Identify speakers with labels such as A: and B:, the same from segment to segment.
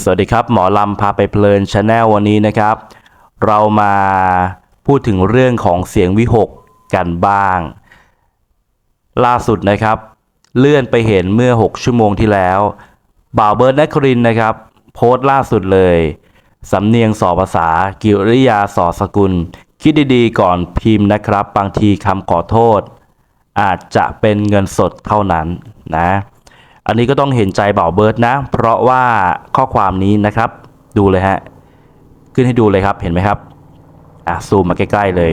A: สวัสดีครับ หมอลำพาไปเพลินชาแนลวันนี้นะครับ เรามาพูดถึงเรื่องของเสียงวิหกกันบ้าง ล่าสุดนะครับ เลื่อนไปเห็นเมื่อ 6 ชั่วโมงที่แล้วบ่าวเบิร์ดนักรินนะครับ โพสต์ล่าสุดเลยสำเนียงสอภาษา กิริยาสอสกุล คิดดีๆ ก่อนพิมพ์นะครับ บางทีคำขอโทษ อาจจะเป็นเงินสดเท่านั้นนะ อันนี้ก็ต้องเห็นใจเบ่าเบิร์ดนะ เพราะว่าข้อความนี้นะครับ ดูเลยฮะ ขึ้นให้ดูเลยครับ เห็นไหมครับ อะ ซูมมาใกล้ๆเลย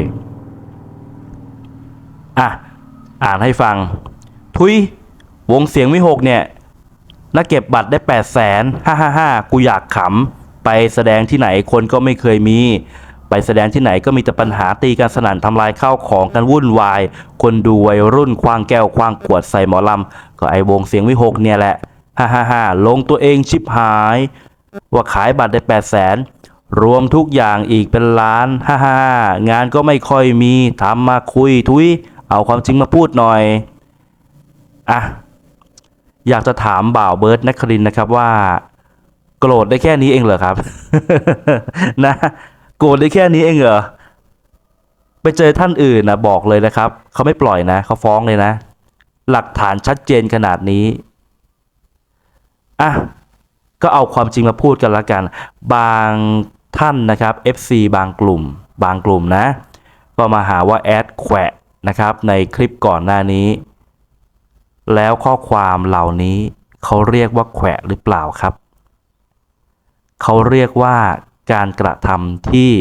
A: อะ อ่านให้ฟัง ทุยวงเสียงวิหกเนี่ยนักเก็บบัตรได้ 8 0 0แสนห้าห้าห้ากูอยากขำ ไปแสดงที่ไหนคนก็ไม่เคยมี ไปแสดงที่ไหนก็มีแต่ปัญหาตีกันสนั่นทำลายข้าวของกันวุ่นวาย คนดูวัยรุ่นควางแก้วควางขวดใส่หมอลำ ก็ไอวงเสียงวิหกเนี่ยแหละ ฮ่าฮ่าฮ่าลงตัวเองชิบหาย ว่าขายบัตรได้8 0 0แสนรวมทุกอย่างอีกเป็นล้าน ฮ่าฮ่างานก็ไม่ค่อยมีทำมาคุยทุย เอาความจริงมาพูดหน่อย อะ อยากจะถามบ่าวเบิร์ดนักครินนะครับว่า โกรธได้แค่นี้เองเหรอครับ นะ โกรธได้แค่นี้เองเหรอ ไปเจอท่านอื่นนะบอกเลยนะครับ เขาไม่ปล่อยนะ เขาฟ้องเลยนะ หลักฐานชัดเจนขนาดนี้ อะ ก็เอาความจริงมาพูดกันละกัน บางท่านนะครับ FC บางกลุ่ม บางกลุ่มนะ ก็มาหาว่าแอดแขวะนะครับ ในคลิปก่อนหน้านี้ แล้วข้อความเหล่านี้เขาเรียกว่าแขวะหรือเปล่าครับ เขาเรียกว่า การกระทำที่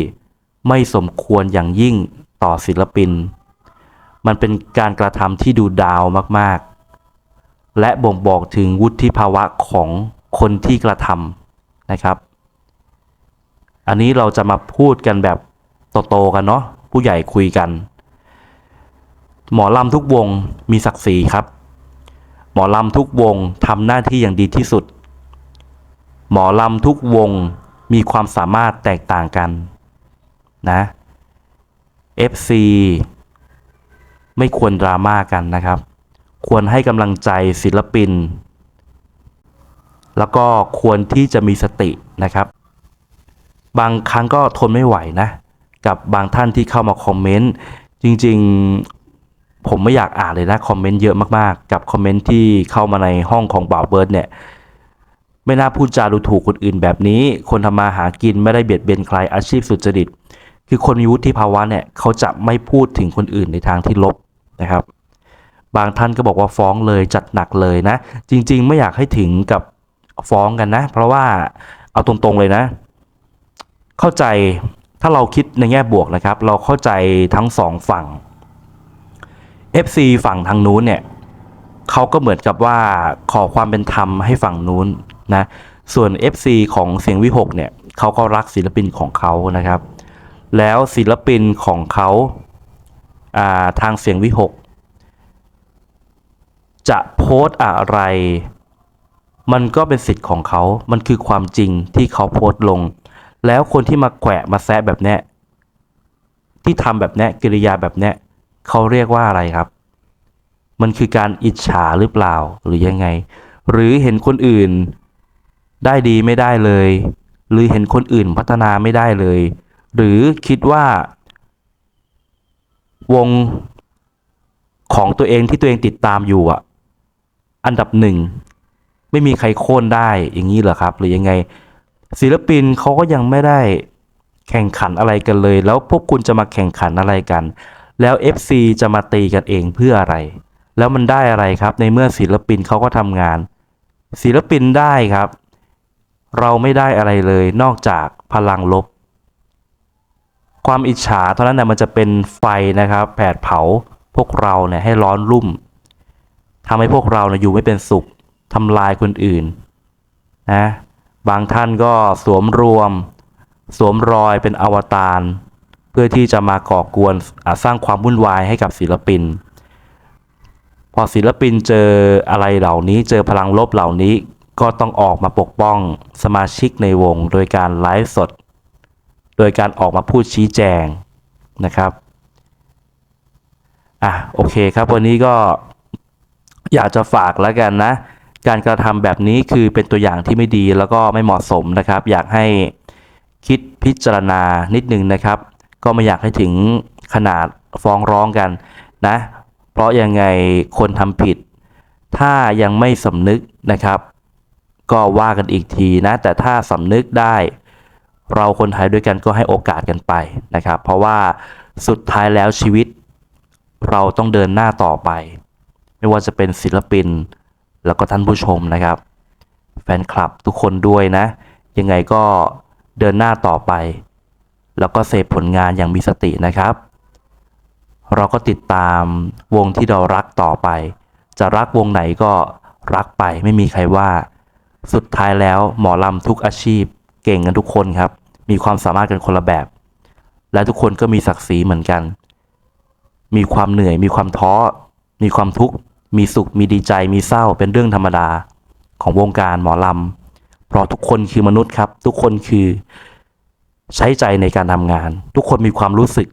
A: ไม่สมควรอย่างยิ่งต่อศิลปิน มันเป็นการกระทำที่ดูดาวมากๆ และบ่งบอกถึงวุฒิภาวะของคนที่กระทำนะครับ อันนี้เราจะมาพูดกันแบบโตๆกันเนาะผู้ใหญ่คุยกัน หมอลำทุกวงมีศักดิ์ศรีครับ หมอลำทุกวงทำหน้าที่อย่างดีที่สุด หมอลำทุกวง มีความสามารถแตกต่างกันนะ FC ไม่ควรดราม่ากันนะครับ ควรให้กำลังใจศิลปิน แล้วก็ควรที่จะมีสตินะครับ บางครั้งก็ทนไม่ไหวนะ กับบางท่านที่เข้ามาคอมเมนต์ จริงๆผมไม่อยากอ่านเลยนะ คอมเมนต์เยอะมากๆ กับคอมเมนต์ที่เข้ามาในห้องของบ่าวเบิร์ดเนี่ย ไม่น่าพูดจาดูถูกคนอื่นแบบนี้ คนทำมาหากินไม่ได้เบียดเบียนใครอาชีพสุจริต คือคนมีวุฒิภาวะเนี่ยเขาจะไม่พูดถึงคนอื่นในทางที่ลบนะครับ บางท่านก็บอกว่าฟ้องเลยจัดหนักเลยนะ จริง ๆ ไม่อยากให้ถึงกับฟ้องกันนะ เพราะว่าเอาตรงๆเลยนะ เข้าใจถ้าเราคิดในแง่บวกนะครับ เราเข้าใจทั้งสองฝั่ง FC ฝั่งทางนู้นเนี่ยเขาก็เหมือนกับว่าขอความเป็นธรรมให้ฝั่งนู้น นะส่วน FC ของเสียงวิหกเนี่ยเขาก็รักศิลปินของเขานะครับ แล้วศิลปินของเขาาทางเสียงวิหกจะโพสอะไร มันก็เป็นสิทธิ์ของเขา มันคือความจริงที่เขาโพสลง แล้วคนที่มาแขวะมาแซะแบบเนี้ยที่ทำแบบเนี้ยกิริยาแบบเนี้ยเขาเรียกว่าอะไรครับ มันคือการอิจฉาหรือเปล่าหรือยังไง หรือเห็นคนอื่น ได้ดีไม่ได้เลย หรือเห็นคนอื่นพัฒนาไม่ได้เลย หรือคิดว่า วงของตัวเองที่ตัวเองติดตามอยู่อะอันดับหนึ่งไม่มีใครโค่นได้อย่างนี้เหรอครับ หรือยังไง ศิลปินเขาก็ยังไม่ได้แข่งขันอะไรกันเลย แล้วพวกคุณจะมาแข่งขันอะไรกัน แล้ว FC จะมาตีกันเองเพื่ออะไร แล้วมันได้อะไรครับ ในเมื่อศิลปินเขาก็ทำงาน ศิลปินได้ครับ เราไม่ได้อะไรเลยนอกจากพลังลบ ความอิจฉาเท่านั้นนะมันจะเป็นไฟนะครับ แผดเผาพวกเราเนี่ยให้ร้อนรุ่มทำให้พวกเราเนี่ยอยู่ไม่เป็นสุขทำลายคนอื่นนะบางท่านก็สวมรวม สวมรอยเป็นอวตารเพื่อที่จะมาก่อกวนสร้างความวุ่นวายให้กับศิลปิน พอศิลปินเจออะไรเหล่านี้ เจอพลังลบเหล่านี้ ก็ต้องออกมาปกป้องสมาชิกในวงโดยการไลฟ์สด โดยการออกมาพูดชี้แจงนะครับอะโอเคครับวันนี้ก็อยากจะฝากแล้วกันนะ การกระทำแบบนี้คือเป็นตัวอย่างที่ไม่ดีแล้วก็ไม่เหมาะสมนะครับ อยากให้คิดพิจารณานิดนึงนะครับ ก็ไม่อยากให้ถึงขนาดฟ้องร้องกันนะ เพราะยังไงคนทำผิด ถ้ายังไม่สำนึกนะครับ ก็ว่ากันอีกทีนะ แต่ถ้าสำนึกได้ เราคนไทยด้วยกันก็ให้โอกาสกันไปนะครับ เพราะว่าสุดท้ายแล้วชีวิต เราต้องเดินหน้าต่อไป ไม่ว่าจะเป็นศิลปิน แล้วก็ท่านผู้ชมนะครับ แฟนคลับทุกคนด้วยนะ ยังไงก็เดินหน้าต่อไป แล้วก็เสพผลงานอย่างมีสตินะครับ เราก็ติดตามวงที่เรารักต่อไป จะรักวงไหนก็รักไปไม่มีใครว่า สุดท้ายแล้วหมอลำทุกอาชีพเก่งกันทุกคนครับ มีความสามารถกันคนละแบบ และทุกคนก็มีศักดิ์ศรีเหมือนกัน มีความเหนื่อย มีความท้อ มีความทุกข์ มีสุข มีดีใจ มีเศร้า เป็นเรื่องธรรมดาของวงการหมอลำ เพราะทุกคนคือมนุษย์ครับ ทุกคนคือใช้ใจในการทำงาน ทุกคนมีความรู้สึก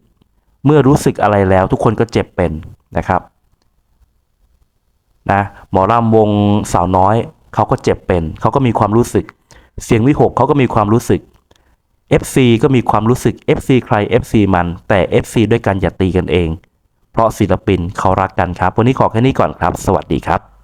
A: เมื่อรู้สึกอะไรแล้ว ทุกคนก็เจ็บเป็นนะครับนะหมอลำวงสาวน้อย เขาก็เจ็บเป็น เขาก็มีความรู้สึก เสียงวิหกเขาก็มีความรู้สึก FC ก็มีความรู้สึก FC ใคร FC มัน แต่ FC ด้วยกันอย่าตีกันเอง เพราะศิลปินเขารักกันครับ วันนี้ขอแค่นี้ก่อนครับ สวัสดีครับ